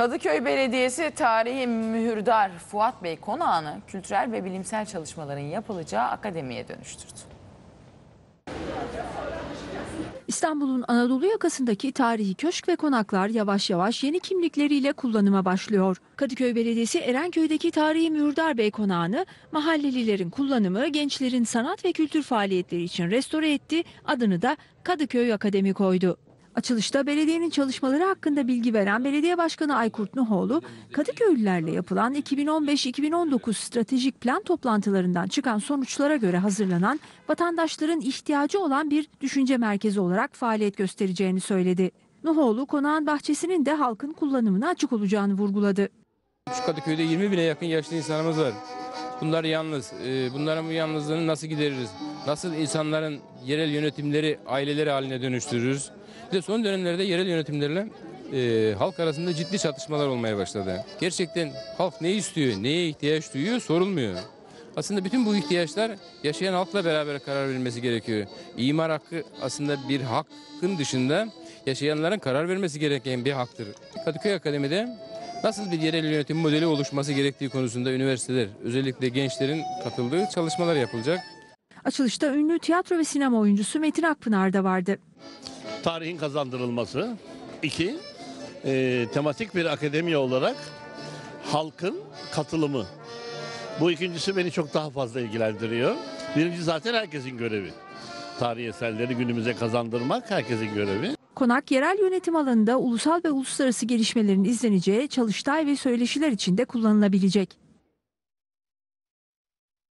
Kadıköy Belediyesi tarihi mühürdar Fuat Bey konağını kültürel ve bilimsel çalışmaların yapılacağı akademiye dönüştürdü. İstanbul'un Anadolu yakasındaki tarihi köşk ve konaklar yavaş yavaş yeni kimlikleriyle kullanıma başlıyor. Kadıköy Belediyesi Erenköy'deki tarihi Mühürdar Bey konağını mahallelilerin kullanımı, gençlerin sanat ve kültür faaliyetleri için restore etti, adını da Kadıköy Akademi koydu. Açılışta belediyenin çalışmaları hakkında bilgi veren Belediye Başkanı Aykurt Nuhoğlu, Kadıköylülerle yapılan 2015-2019 stratejik plan toplantılarından çıkan sonuçlara göre hazırlanan vatandaşların ihtiyacı olan bir düşünce merkezi olarak faaliyet göstereceğini söyledi. Nuhoğlu konağın bahçesinin de halkın kullanımına açık olacağını vurguladı. Şu Kadıköy'de 20 bine yakın yaşlı insanımız var. Bunlar yalnız. Ee, Bunların bu yalnızlığını nasıl gideririz? Nasıl insanların yerel yönetimleri aileleri haline dönüştürürüz? Bir de son dönemlerde yerel yönetimlerle e, halk arasında ciddi çatışmalar olmaya başladı. Gerçekten halk ne istiyor, neye ihtiyaç duyuyor sorulmuyor. Aslında bütün bu ihtiyaçlar yaşayan halkla beraber karar verilmesi gerekiyor. İmar hakkı aslında bir hakkın dışında yaşayanların karar vermesi gereken bir haktır. Kadıköy Akademi'de nasıl bir yerel yönetim modeli oluşması gerektiği konusunda üniversiteler, özellikle gençlerin katıldığı çalışmalar yapılacak. Açılışta ünlü tiyatro ve sinema oyuncusu Metin Akpınar da vardı. tarihin kazandırılması. İki, e, tematik bir akademi olarak halkın katılımı. Bu ikincisi beni çok daha fazla ilgilendiriyor. Birinci zaten herkesin görevi. Tarihi eserleri günümüze kazandırmak herkesin görevi. Konak yerel yönetim alanında ulusal ve uluslararası gelişmelerin izleneceği çalıştay ve söyleşiler için de kullanılabilecek.